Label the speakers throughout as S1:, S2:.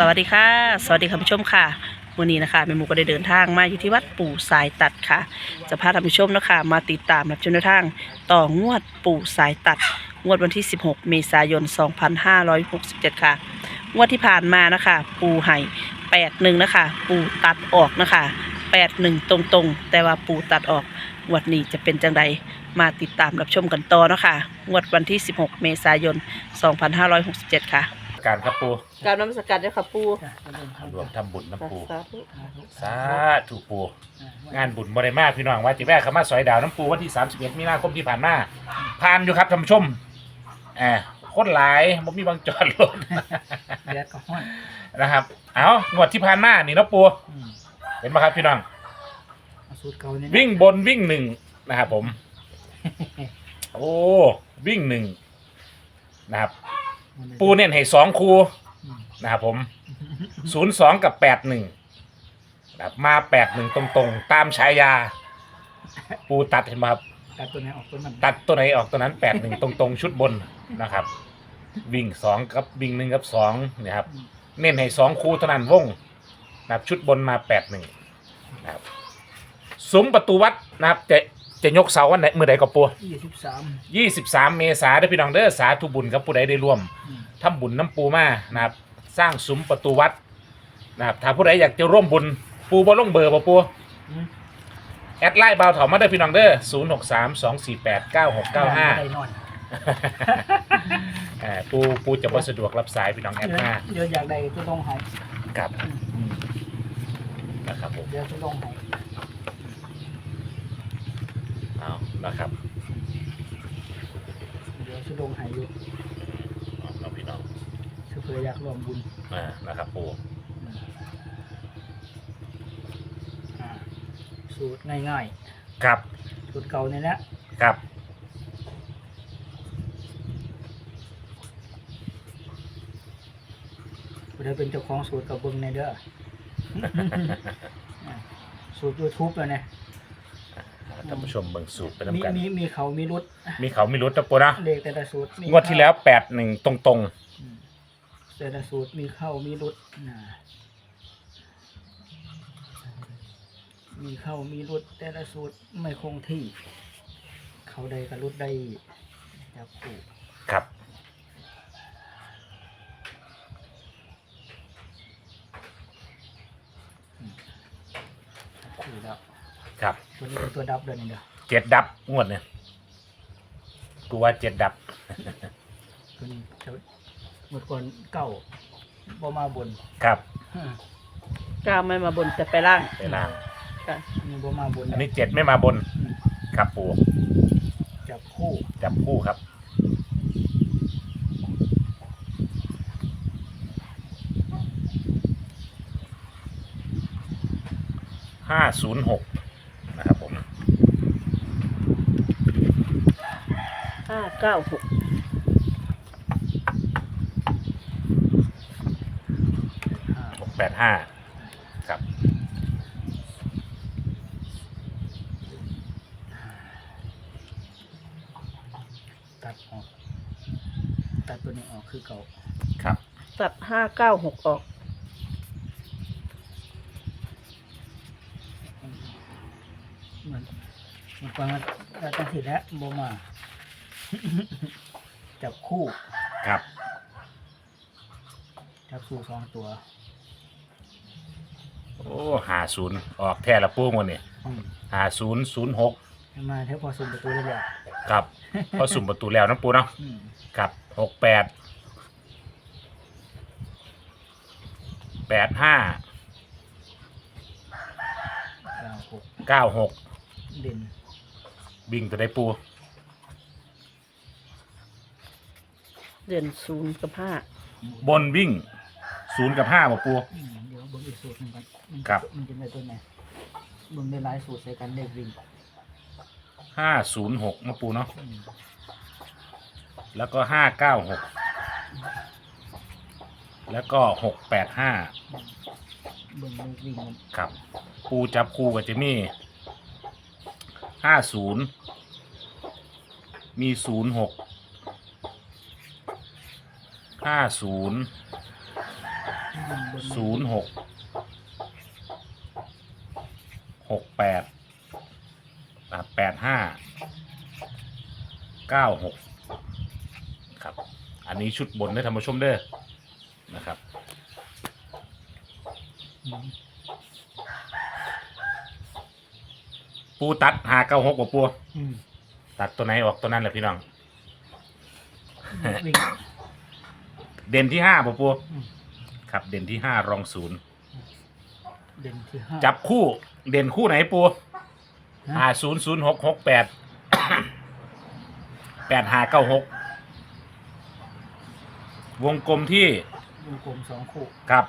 S1: สวัสดีค่ะ สวัสดีคุณผู้ชมค่ะวันนี้นะคะแม่หมูก็ได้เดินทางมาอยู่ที่วัดปู่สายตัดค่ะ จะพาท่านผู้ชมนะคะมาติดตามรับชมแนวทางต่องวดปู่สายตัด งวดวันที่ 16 เมษายน 2567 ค่ะ งวดที่ผ่านมานะคะ ปู่ไห่81 นะคะ ปู่ตัดออกนะคะ81 ตรงๆ แต่ว่าปู่ตัดออกงวดนี้จะเป็นจังใดมาติดตามรับชมกันต่อเนาะคะงวดวันที่ 16 เมษายน 2567 ค่ะ
S2: การครับปู
S1: การนมัสการเจ้าค่ะปู
S2: รวมทำบุญน้ำปู
S1: สาธุ
S2: สาธุปู งานบุญบริมาพี่น้องว่าจิแวะเข้ามาซอยดาวน้ำปูวันที่ 31 มีนาคมที่ผ่านมาผ่านอยู่ครับท่านผู้ชมแอบคนหลายบ่มีบางจอดรถ
S3: เดือดก็ห้อน
S2: นะครับ เอางวดที่ผ่านมานี่เนาะปู
S3: อืม
S2: เห็นไหมครับพี่น้อง
S3: เอาสูตรเก่านี่นะ
S2: วิ่งบนวิ่งหนึ่งนะครับผม โอ้ วิ่งหนึ่งนะครับ ปูเน้นให้สองคู
S3: อืม
S2: นะครับผมศูนย์สองกับแปดหนึ่งแบบมาแปดหนึ่งตรงๆ ตามฉายา ปูตัดเห็นไหมครับ
S3: ตัดตัวไหนออกตัวนั้น
S2: ตัดตัวไหนออกตัวนั้นแปดหนึ่งตรงๆ ชุดบนนะครับ วิ่งสองกับวิ่งหนึ่งกับสองเนี่ยครับ เน้นให้สองคู่เท่านั้นวงนะครับชุดบนมาแปดหนึ่งนะครับ ซุ้มประตูวัดนะครับจะ จะยกเสาวันไหนเมื่อใดก็ปู
S3: ยี่สิบสาม
S2: ยี่สิบสามเมษาได้อพี่น้องเด้อสาธุบุญกับผู้ใดได้ร่วม
S3: อืม
S2: ทำบุญน้ำปูมานะครับ สร้างซุ้มประตูวัดนะครับถ้าผู้ใดอยากจะร่วมบุญปูบ่ลงเบอร์บ่ปู
S3: อืม
S2: แอดไลน์เบาเถามาได้อพี่น้องเด้อศูนย์หกสามสองสี่แปดเก้าหกเก้าห้า
S3: ได้นอน
S2: ปูปูจะบ่สะดวกรับสายพี่น้องแอดมา
S3: เดี๋ยวอยากได้ก็ต้องใหาย
S2: กับอืมนะครับผม
S3: เดี๋ยวจะต้องใหาย
S2: เอา นะครับ
S3: เดี๋ยวจะลงใหายอยู่
S2: เอาเอาพี่น้อง
S3: เพื่ออยากรวมบุญ
S2: อ่านะครับปู
S3: อ่าสูตรง่าย
S2: ครับ
S3: ๆ สูตรเก่านี่แหละ
S2: ครับ
S3: เดี๋ยวเป็นเจ้าของสูตรกับเบิ้งในเด้อ อ่าสูตรยูทูบเลยนะ
S2: ท่านผู้ชมเบิ่งสูตรไป
S3: มี
S2: น้ำกัน
S3: มีมีเขามีรุด
S2: มีเขามีรุดนะปูนะ
S3: เลขแต่ละสูตรมี
S2: งวดที่แล้วแปดหนึ่งตรง
S3: อืมแต่ละสูตรมีเข้ามีรุดนะมีเข้ามีรุดแต่ละสูตรไม่คงที่ เขาใดกับรุดได้จับคู่
S2: ๆครับ
S3: จับคู่แล้ว
S2: ครับ
S3: ตัวนี้เป็นตัวดับเลยนี่เด้อ
S2: เจ็ดดับงวดเนี่ยกูว่าเจ็ดดับ
S3: ตัวนี้จะหมดก่อนเก้าบ่มาบน
S2: ครับ
S3: อืม
S1: ก้าวไม่มาบนแต่ไปล่าง
S2: ไปล่าง
S1: ค่ะ
S3: อันนี้บ่มาบน
S2: อันนี้เจ็ดไม่มาบน
S3: อืม
S2: ครับปู
S3: จับคู่
S2: จับคู่ครับ ห้าศูนย์หกนะครับผม
S1: ห้า เก้าหก
S3: ห้า
S2: หกแปดห้าครับ
S3: ตัดออก ตัดตัวนี้ออกคือเก่า
S2: ครับ
S1: ตัดห้าเก้าหกออก
S3: เหมือนเหมันก่อนมันเราตั้งสิแล้วบ่มา จับคู่
S2: ครับ
S3: จับคู่สองตัว
S2: โอ้หาศูนย์ออกแท้ละปูงวันนี้
S3: อืม
S2: หาศูนย์ศูนย์หก
S3: ให้มาเท่าพอสุ่มประตูได้แล้ว
S2: ครับพอสุ่มประตูแล้วนะปูเนาะ
S3: อืม
S2: ครับหกแปดแปดห้า
S3: เก้าหก
S2: เก้าหก
S3: เด่น
S2: วิ่งตัวได้ปู
S1: เด่นศูนย์กับห้า
S2: บนวิ่งศูนย์กับห้าบ่ปู
S3: อืมเดี๋ยวเบิ่งอีกสูตรหนึ่งก่อนมัน
S2: ครับ
S3: มันจะได้ตัวไหนเบิ่งได้หลายสูตรใส่กันเลขวิ่ง
S2: ห้าศูนย์หกมาปูเนาะ
S3: อืม
S2: แล้วก็ห้าเก้าหกแล้วก็หกแปดห้า
S3: เบิ่งเลขวิ่งมัน
S2: ครับ ปูจับคูกับจะมีห้าศูนย์มีศูนย์หก ห้าศูนย์ศูนย์หกหกแปดแปดห้าเก้าหกครับ อันนี้ชุดบนได้อท่านผู้ชมเด้อนะครับ
S3: อืม
S2: ปูตัดหาเก้าหกกว่าปู
S3: อืม
S2: ตัดตัวไหนออกตัวนั้นแหละพี่น้อง
S3: วิ่ง
S2: เด่นที่ห้าป่ะปู
S3: อืม
S2: ครับ เด่นที่ห้ารองศูนย์
S3: เด่นที่ห้า
S2: จับคู่เด่นคู่ไหนปู
S3: ฮะ
S2: ห้าศูนย์ศูนย์หกหกแปดแปดห้าเก้าหกวงกลมที่
S3: วงกลมสองคู่
S2: ครับ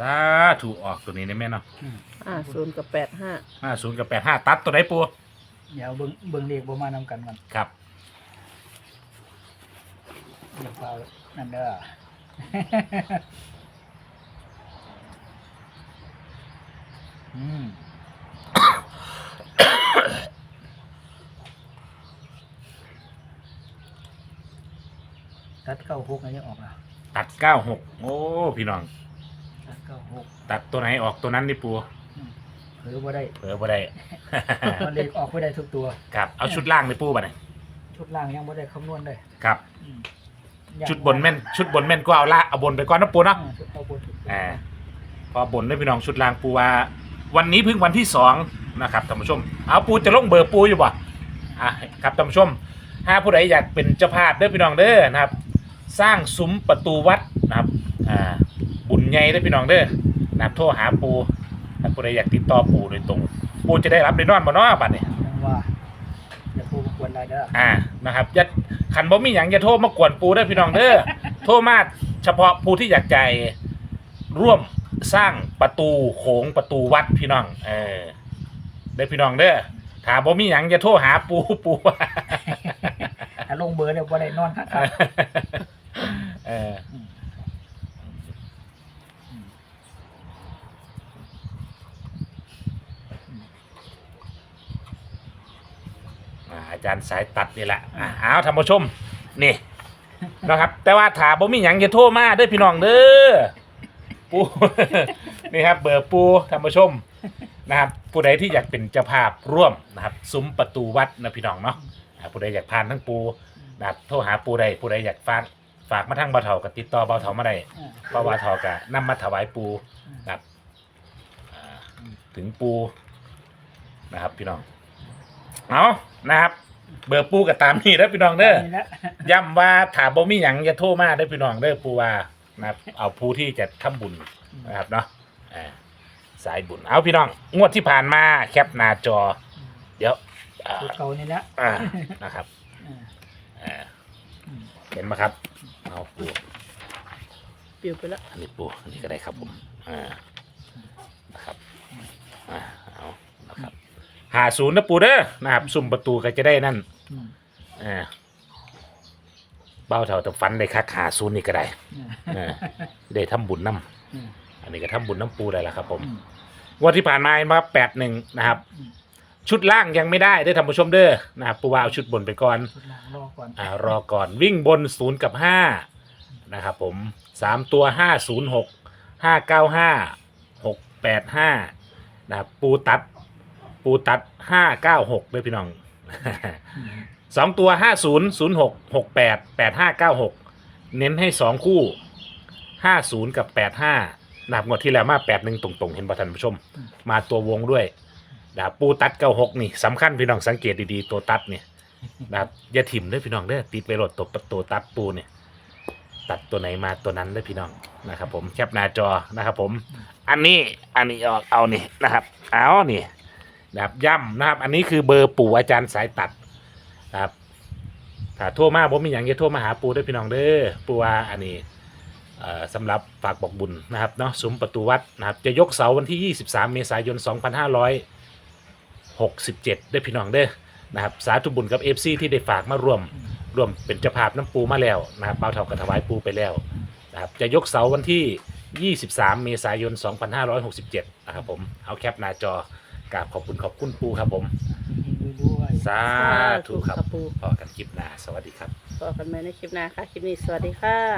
S2: สาถูกออกตัวนี้ได้ไหมเนาะ
S3: อืม
S1: อ่าศูนย์กับแปดห้า
S2: ห้าศูนย์กับแปดห้าตัดตัวไหนปู
S3: เดี๋ยวเบิ่งเบิ่งเลขบ่มานำกันกัน
S2: ครับ
S3: เดี๋ยวเปล่านั่นเด้อ อืมตัดเก้าหกอันนี้ออกอะ
S2: ตัดเก้าหกโอ้ พี่น้อง
S3: ตัดเก้าหก
S2: ตัดตัวไหนออกตัวนั้นดิปู
S3: อืมเผลอบ่ได้
S2: เผื่อบ่ได้
S3: มันเลขออกไม่ได้ทุกตัว
S2: ครับ เอาชุดล่างดิปูบ่เนี่ย
S3: ชุดล่างยังบ่ได้คำนวณเลย
S2: ครับ
S3: อืมยัง
S2: ชุดบนแม่นชุดบนแม่นก็เอาละเอาบนไปก่อนนะปูเนาะ
S3: อ่าชุดเอาบนทุกตัว
S2: อ่าพอบนได้พี่น้องชุดล่างปูว่า วันนี้เพิ่งวันที่สองนะครับท่านผู้ชม เอาปูจะลงเบอร์ปูอยู่บ่อะครับท่านผู้ชมถ้าผู้ใดอยากเป็นเจ้าภาพเด้อพี่น้องเด้อนะครับ สร้างซุ้มประตูวัดนะครับอ่าบุญใหญ่เด้อพี่น้องเด้อนะครับโทรหาปูถ้าผู้ใดอยากติดต่อปูโดยตรง ปูจะได้รับได้นอนบ่เนาะบัดนี้
S3: ยังว่า อย่าพูดมากวนอะไรเด้อ
S2: อ่านะครับอย่าขันบ่มีหยังอย่าโทรมากวนปูเด้อพี่น้องเด้อโทรมาเฉพาะผู้ที่อยากใจายร่วมสร้างประตูโขงประตูวัดพี่น้องเออได้อพี่น้องเด้อถ้าบ่มีหยังอย่าโทรหาปูปู
S3: ถ้าลงเบอร์เดี๋ยวบ่ได้นอนครับ
S2: เอออ่าอารย์สายตัดนี่แหละอ่าเอาท่านผู้ชมนี่นะครับ แต่ว่าถาบ่มีหยังจะโทรมาเด้อพี่น้องเด้อปู นี่ครับ เบอร์ปูท่านผู้ชมนะครับผู้ใดที่อยากเป็นเจ้าภาพร่วมนะครับซุ้มประตูวัดนะพี่น้องเนาะอ่าผู้ใดอยากพานทั้งปูนะครับโทรหาปูใดผู้ใดอยากฝากฝากมาทั้งเบาเถากับติดต่อเบาเถามาได้
S3: อ่า
S2: เพราะว่าเถากะนำมาถวายปูนะครับอ่าถึงปูนะครับพี่น้องเอานะครับ เบอร์ปูกับตามนี่แล้วพี่น้องเด้อ
S3: นี่แหละ
S2: ย้ำว่าถามบ่มีหยังอย่าโทรมาได้อพี่น้องเด้อปูว่านะครับเอาผู้ที่จะทำบุญนะครับเนาะอ่าสายบุญเอาพี่น้อง งวดที่ผ่านมาแคปหน้าจอ เดี๋ยวอ่า
S3: ชุดเก่านี่แหละ
S2: อ่านะครับ
S3: อ่า
S2: อ่า
S3: อืม
S2: เห็นไหมครับเอาปู
S1: ปิวไปแล้ว
S2: อันนี้ปูอันนี้ก็ได้ครับผมอ่านะครับอ่าเอานะครับ หาศูนย์นะปูเด้อนะครับ ซุ่มประตูก็จะได้นั่น
S3: อืม
S2: อ่าเบ้าเท่าแต่ฟันได้คักหาศูนย์นี่ก็ได้
S3: อ่า
S2: อ่าได้ทำบุญน้
S3: อืมำ
S2: อันนี้ก็ทำบุญน้ำปูได้แล้วครับผม
S3: อืม
S2: งวันที่ผ่านมามาแปดหนึ่งนะครับ
S3: อืม
S2: ชุดล่างยังไม่ได้ได้อท่านผู้ชมเด้อนะครับปูว่าเอาชุดบนไปก่อน
S3: ชุดล่างรอก่อน
S2: อ่ารอก่อนวิ่งบนศูนย์กับห้านะครับผมสามตัวห้าศูนย์หกห้าเก้าห้าหกแปดห้านะครับปูตัด ปูตัดห้าเก้าหกด้วยพี่น้อง
S3: อืม
S2: สองตัวห้าศูนย์ศูนย์หกหกแปดแปดห้าเก้าหกเน้นให้สองคู่ห้าศูนย์กับแปดห้านับงวดที่แล้วมาแปดหนึ่งตรงๆ เห็นป่ะท่านผู้ชม มาตัววงด้วยนะครับปูตัดเก้าหกนี่สำคัญพี่น้องสังเกตดีๆ ตัวตัดเนี่ยนะครับอย่าถิ่มเด้วยพี่น้องเด้อติดไปรถตัวตัวตัดปูเนี่ยตัดตัวไหนมาตัวนั้นเด้อพี่น้องนะครับ ผมแคปหน้าจอนะครับ ผม อันนี้อันนี้ออกเอานี่นะครับ เอานี่ นะครับย่ำนะครับ อันนี้คือเบอร์ปู่อาจารย์สายตัดนะครับถ้าโทรมาผมมีอย่างจะโทรมาหาปู่ด้วยพี่น้องเด้อปู่ว่าอันนี้เอ่อสำหรับฝากบอกบุญนะครับเนาะซุ้มประตูวัดนะครับ จะยกเสาวันที่ 23 เมษายน 2567ได้พี่น้องเด้อนะครับ สาธุบุญกับ FC ที่ได้ฝากมาร่วมร่วมเป็นเจ้าภาพน้ำปูมาแล้วนะครับเปาเท่ากับถวายปูไปแล้วนะครับ จะยกเสาวันที่ 23 เมษายน 2567 นะครับผม เอาแคปหน้าจอ กราบขอบคุณขอบคุณปูครับผม
S3: ยินดีด้วย
S2: สาธุครับ
S1: ปู
S2: พอกันคลิปหน้าสวัสดีครับ
S1: ต่อกันใหม่ในคลิปหน้าค่ะ คลิปนี้สวัสดีค่ะ